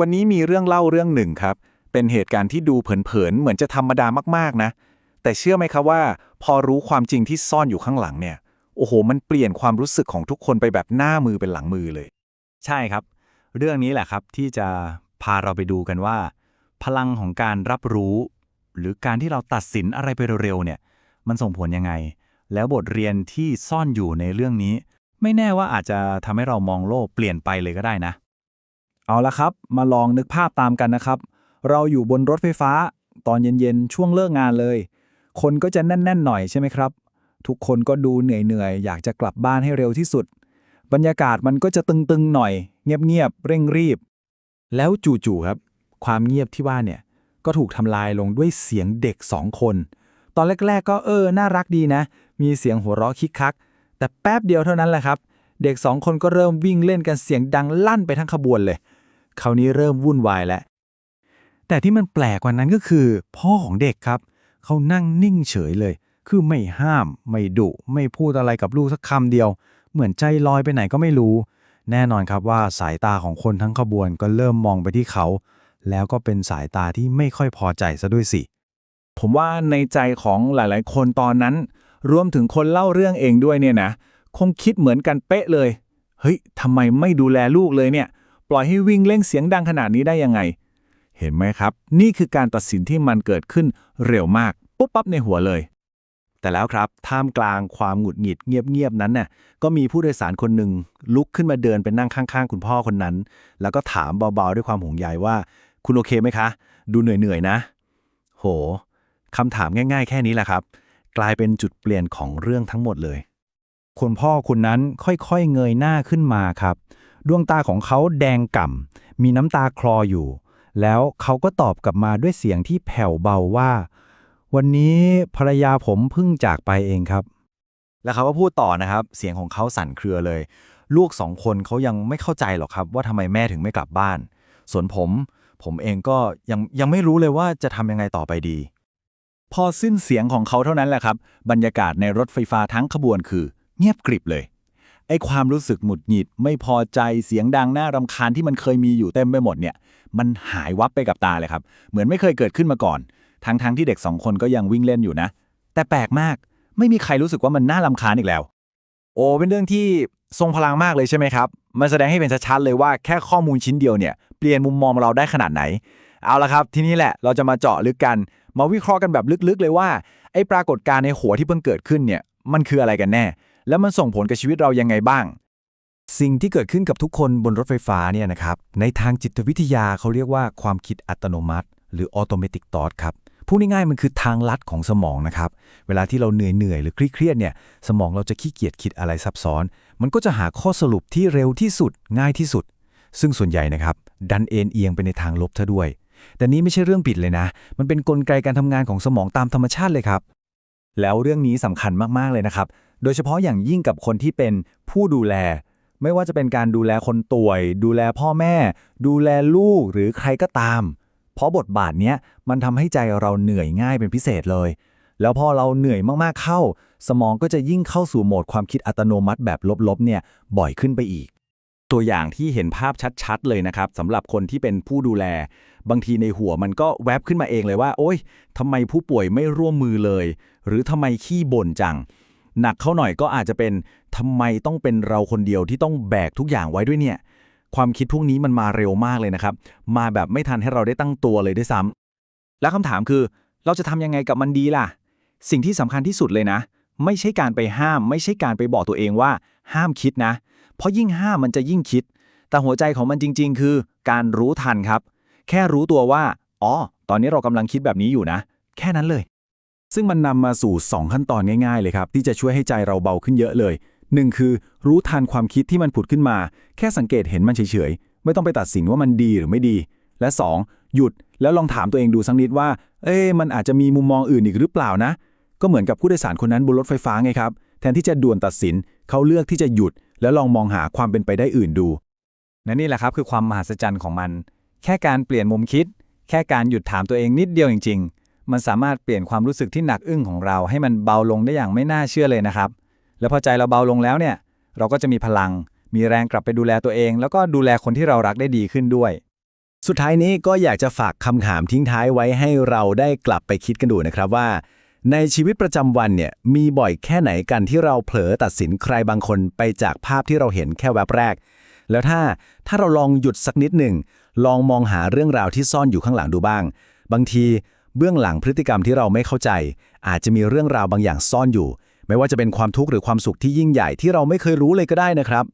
วันนี้มีเรื่องเล่าเรื่องหนึ่งครับ เป็นเหตุการณ์ที่ดูเผินๆ เหมือนจะธรรมดามากๆนะ แต่เชื่อไหมครับว่า พอรู้ความจริงที่ซ่อนอยู่ข้างหลังเนี่ย โอ้โห มันเปลี่ยนความรู้สึกของทุกคนไปแบบหน้ามือเป็นหลังมือเลย ใช่ครับ เรื่องนี้แหละครับที่จะพาเราไปดูกันว่า พลังของการรับรู้ หรือการที่เราตัดสินอะไรไปเร็วๆเนี่ย มันส่งผลยังไง แล้วบทเรียนที่ซ่อนอยู่ในเรื่องนี้ ไม่แน่ว่าอาจจะทำให้เรามองโลกเปลี่ยนไปเลยก็ได้นะ เอาละครับ มาลองนึกภาพตามกันนะครับ เราอยู่บนรถไฟฟ้า ตอนเย็นๆ ช่วงเลิกงานเลย คนก็จะแน่นๆหน่อยใช่ไหมครับ ทุกคนก็ดูเหนื่อยๆ อยากจะกลับบ้านให้เร็วที่สุด บรรยากาศมันก็จะตึงๆหน่อย เงียบๆ เร่งรีบ แล้วจู่ๆครับ ความเงียบที่ว่าเนี่ย ก็ถูกทำลายลงด้วยเสียงเด็กสองคน ตอนแรก ๆ ก็เออ น่ารักดีนะ มีเสียงหัวเราะคิกคัก แต่แป๊บเดียวเท่านั้นแหละครับ เด็กสองคนก็เริ่มวิ่งเล่นกันเสียงดังลั่นไปทั้งขบวนเลย คราวนี้เริ่มวุ่นวายแล้ว แต่ที่มันแปลกกว่านั้นก็คือ พ่อของเด็กครับ เขานั่งนิ่งเฉยเลย คือไม่ห้าม ไม่ดุ ไม่พูดอะไรกับลูกสักคำเดียว เหมือนใจลอยไปไหนก็ไม่รู้ แน่นอนครับว่าสายตาของคนทั้งขบวนก็เริ่มมองไปที่เขา แล้วก็เป็นสายตาที่ไม่ค่อยพอใจซะด้วยสิ ผมว่าในใจของหลายๆ คนตอนนั้น รวมถึงคนเล่าเรื่องเองด้วยเนี่ยนะ คงคิดเหมือนกันเป๊ะเลย เฮ้ยทำไมไม่ดูแลลูกเลยเนี่ย ล่อยให้วิ่งเล่นเสียงดังขนาดนี้ได้ยังไง เห็นไหมครับ นี่คือการตัดสินที่มันเกิดขึ้นเร็วมาก ปุ๊บปั๊บในหัวเลย แต่แล้วครับ ท่ามกลางความหงุดหงิดเงียบๆนั้นน่ะก็มีผู้โดยสารคนหนึ่งลุกขึ้นมาเดินไปนั่งข้างๆ คุณพ่อคนนั้น แล้วก็ถามเบาๆด้วยความห่วงใยว่า คุณโอเคไหมคะ ดูเหนื่อยๆนะ โหคำถามง่าย ๆ แค่นี้แหละครับ กลายเป็นจุดเปลี่ยนของเรื่องทั้งหมดเลยคุณพ่อคุณนั้นค่อยๆเงยหน้าขึ้นมาครับ ดวงตาของเขาแดงก่ำมีน้ำตาคลออยู่ แล้วเขาก็ตอบกลับมาด้วยเสียงที่แผ่วเบาว่า วันนี้ภรรยาผมเพิ่งจากไปเองครับ แล้วเขาก็พูดต่อนะครับ เสียงของเขาสั่นเครือเลย ลูกสองคนเขายังไม่เข้าใจหรอกครับ ว่าทำไมแม่ถึงไม่กลับบ้าน ส่วนผม ผมเองก็ยังยังไม่รู้เลยว่าจะทำยังไงต่อไปดี พอสิ้นเสียงของเขาเท่านั้นแหละครับ บรรยากาศในรถไฟฟ้าทั้งขบวนคือ เงียบกริบเลย ไอ้ความรู้สึกหมุดหงิด ไม่พอใจเสียงดังน่ารำคาญที่มันเคยมีอยู่เต็มไปหมดเนี่ย มันหายวับไปกับตาเลยครับ เหมือนไม่เคยเกิดขึ้นมาก่อน ทั้งๆทที่เด็กสองคนก็ยังวิ่งเล่นอยู่นะ แต่แปลกมาก ไม่มีใครรู้สึกว่ามันน่ารำคาญอีกแล้ว โอ้เป็นเรื่องที่ทรงพลังมากเลยใช่ไหมครับ มันแสดงให้เป็นชัดๆเลยว่าแค่ข้อมูลชิ้นเดียวเนี่ยเปลี่ยนมุมมองเราได้ขนาดไหน เอาละครับทีนี้แหละเราจะมาเจาะลึกกัน มาวิเคราะห์กันแบบลึกๆ เลยว่าไอ้ปรากฏการณ์ในหัวที่เพิ่งเกิดขึ้นเนี่ยมันคืออะไรกันแน่ แล้วมันส่งผลกับชีวิตเรายังไงบ้าง สิ่งที่เกิดขึ้นกับทุกคนบนรถไฟฟ้าเนี่ยนะครับ ในทางจิตวิทยาเขาเรียกว่าความคิดอัตโนมัติ หรือ automatic thought ครับพูดง่ายๆมันคือทางลัดของสมองนะครับ เวลาที่เราเหนื่อยๆหรือเครียดๆเนี่ย สมองเราจะขี้เกียจคิดอะไรซับซ้อน มันก็จะหาข้อสรุปที่เร็วที่สุดง่ายที่สุด ซึ่งส่วนใหญ่นะครับ ดันเอ็นเอียงไปในทางลบซะด้วย แต่นี้ไม่ใช่เรื่องผิดเลยนะ มันเป็นนกลไกการทำงานของสมองตามธรรมชาติเลยครับ แล้วเรื่องนี้สำคัญมากๆเลยนะครับ โดยเฉพาะอย่างยิ่งกับคนที่เป็นผู้ดูแล ไม่ว่าจะเป็นการดูแลคนป่วย ดูแลพ่อแม่ ดูแลลูกหรือใครก็ตาม เพราะบทบาทเนี้ยมันทำให้ใจเราเหนื่อยง่ายเป็นพิเศษเลย แล้วพอเราเหนื่อยมากๆเข้า สมองก็จะยิ่งเข้าสู่โหมดความคิดอัตโนมัติแบบลบๆเนี่ยบ่อยขึ้นไปอีก ตัวอย่างที่เห็นภาพชัดๆ เลยนะครับสำหรับคนที่เป็นผู้ดูแล บางทีในหัวมันก็แวบขึ้นมาเองเลยว่า โอ๊ยทำไมผู้ป่วยไม่ร่วมมือเลย หรือทำไมขี้บ่นจัง หนักเข้าหน่อยก็อาจจะเป็นทำไมต้องเป็นเราคนเดียวที่ต้องแบกทุกอย่างไว้ด้วยเนี่ย ความคิดพวกนี้มันมาเร็วมากเลยนะครับ มาแบบไม่ทันให้เราได้ตั้งตัวเลยด้วยซ้ำแล้วคำถามคือ เราจะทำยังไงกับมันดีล่ะ สิ่งที่สำคัญที่สุดเลยนะ ไม่ใช่การไปห้าม ไม่ใช่การไปบอกตัวเองว่า ห้ามคิดนะ เพราะยิ่งห้ามมันจะยิ่งคิด แต่หัวใจของมันจริง ๆ คือ การรู้ทันครับ แค่รู้ตัวว่า อ๋อ ตอนนี้เรากำลังคิดแบบนี้อยู่นะ แค่นั้นเลย ซึ่งมันนำมาสู่ 2 ขั้นตอนง่ายๆเลยครับ ที่จะช่วยให้ใจเราเบาขึ้นเยอะเลย 1 คือ รู้ทันความคิดที่มันผุดขึ้นมา แค่สังเกตเห็นมันเฉยๆ ไม่ต้องไปตัดสินว่ามันดีหรือไม่ดี และ 2 หยุดแล้วลองถามตัวเองดูสักนิดว่า เอ๊มันอาจจะมีมุมมองอื่นอีกหรือเปล่านะ ก็เหมือนกับผู้โดยสารคนนั้นบนรถไฟฟ้าไงครับ แทนที่จะด่วนตัดสินเขาเลือกที่จะหยุด แล้วลองมองหาความเป็นไปได้อื่นดูและนี่แหละครับคือความมหัศจรรย์ของมัน แค่การเปลี่ยนมุมคิด แค่การหยุดถามตัวเองนิดเดียวจริงๆ มันสามารถเปลี่ยนความรู้สึกที่หนักอึ้งของเรา ให้มันเบาลงได้อย่างไม่น่าเชื่อเลยนะครับ แล้วพอใจเราเบาลงแล้วเนี่ย เราก็จะมีพลัง มีแรงกลับไปดูแลตัวเอง แล้วก็ดูแลคนที่เรารักได้ดีขึ้นด้วย สุดท้ายนี้ก็อยากจะฝากคำถามทิ้งท้ายไว้ให้เราได้กลับไปคิดกันดูนะครับว่า ในชีวิตประจำวันเนี่ยมีบ่อยแค่ไหนกันที่เราเผลอตัดสินใครบางคนไปจากภาพที่เราเห็นแค่แวบแรก แล้วถ้าถ้าเราลองหยุดสักนิดหนึ่งลองมองหาเรื่องราวที่ซ่อนอยู่ข้างหลังดูบ้าง บางที เบื้องหลังพฤติกรรมที่เราไม่เข้าใจ อาจจะมีเรื่องราวบางอย่างซ่อนอยู่ ไม่ว่าจะเป็นความทุกข์หรือความสุขที่ยิ่งใหญ่ที่เราไม่เคยรู้เลยก็ได้นะครับ